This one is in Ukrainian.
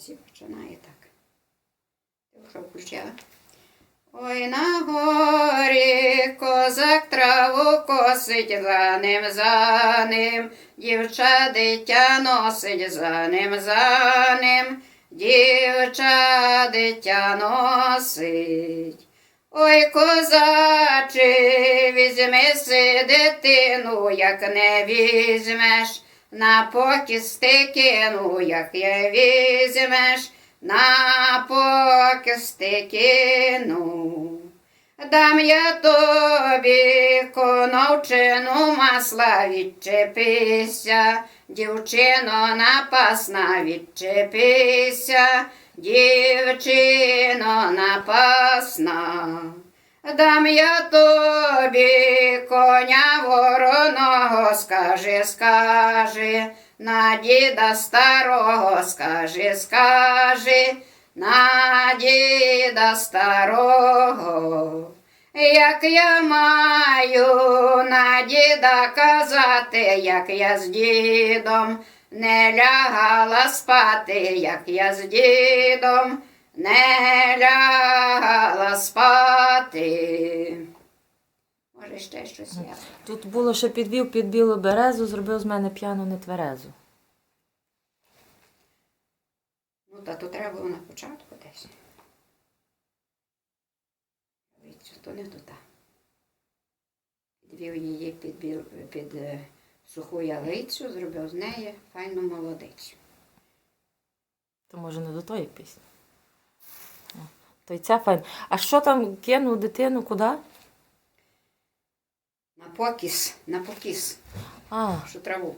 Ось починає так. Ти включила? Ой, на горі козак траву косить за ним, за ним, дівча дитя носить за ним, за ним, дівча дитя носить. Ой, козаче, візьми си дитину, як не візьмеш, на покісти кину, як я візьмеш, на покісти кину. Дам я тобі коновчину масла відчепися, дівчино напасна відчепися, дівчино напасна. Дам я тобі вороного, скажи, скажи, на діда старого, скажи, скажи, на діда старого. Як я маю на діда казати, як я з дідом не лягала спати, як я з дідом не лягала спати. Ще щось я. Тут було, що підвів під білу березу, зробив з мене п'яну нетверезу. Ну, та то треба було на початку десь. Дивіться, то не туди. Підвів її під, біл, під е, суху ялицю, зробив з неї файну молодицю. То може не до тої пісні. То й ця файн. А що там кинув дитину куди? На покіс, на покіс, А, що траву.